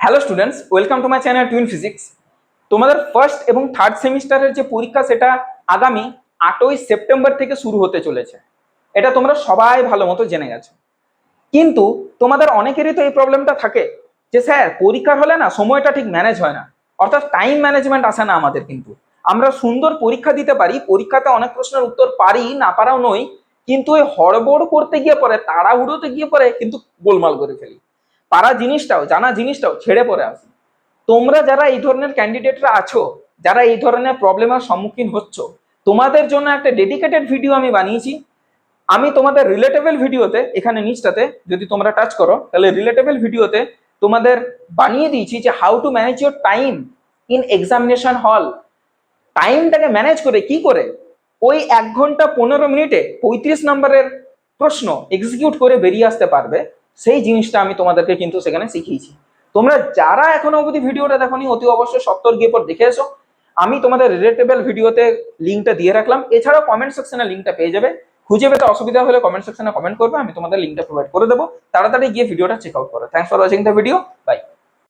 Hello students welcome to my channel twin physics তোমাদের first এবং third সেমিস্টারের যে পরীক্ষা সেটা আগামী আটই সেপ্টেম্বর থেকে শুরু হতে চলেছে। এটা তোমরা সবাই ভালো মতো জেনে গেছো। কিন্তু তোমাদের অনেকেরই তো এই প্রবলেমটা থাকে যে, স্যার, পরীক্ষা হলে না সময়টা ঠিক ম্যানেজ হয় না। অর্থাৎ টাইম ম্যানেজমেন্ট আসে না আমাদের কিন্তু। আমরা সুন্দর পরীক্ষা দিতে পারি, পরীক্ষাতে অনেক প্রশ্নের উত্তর পারি, না পারাও নই, কিন্তু ওই হড়বড় করতে গিয়ে পরে তাড়াহুড়োতে গিয়ে পরে কিন্তু গোলমাল করে ফেলি। পারা জিনিসটাও, জানা জিনিসটাও ছেড়ে পড়ে আসি তোমরা যারা এই ধরনের ক্যান্ডিডেটরা আছো, যারা এই ধরনের প্রবলেমের সম্মুখীন হচ্ছ, তোমাদের জন্য একটা ডেডিকেটেড ভিডিও আমি বানিয়েছি। আমি তোমাদের রিলেটেবল ভিডিওতে এখানে নিচটাতে, যদি তোমরা টাচ করো, তাহলে রিলেটেবল ভিডিওতে তোমাদের বানিয়ে দিয়েছি যে how to manage your time in examination hall টাইমটাকে manage করে কি করে? ওই এক ঘণ্টা পনেরো মিনিটে পঁয়ত্রিশ নম্বরের প্রশ্ন এক্সিকিউট করে বেরিয়ে আসতে পারবে। সেই জিনিসটা আমি তোমাদেরকে কিন্তু সেখানে শিখিয়েছি। তোমরা যারা এখনও অবধি ভিডিওটা দেখোনি, অতি অবশ্যই সত্তর গিয়ে পর দেখে এসো। আমি তোমাদের রিলেটেবল ভিডিওতে লিঙ্কটা দিয়ে রাখলাম। এছাড়াও কমেন্ট সেকশনে লিঙ্কটা পেয়ে যাবে। খুঁজে পেতে অসুবিধা হলে কমেন্ট সেকশনে কমেন্ট করবে, আমি তোমাদের লিঙ্কটা প্রোভাইড করে দেবো। তাড়াতাড়ি গিয়ে ভিডিওটা চেক আউট করো। Thanks for watching the video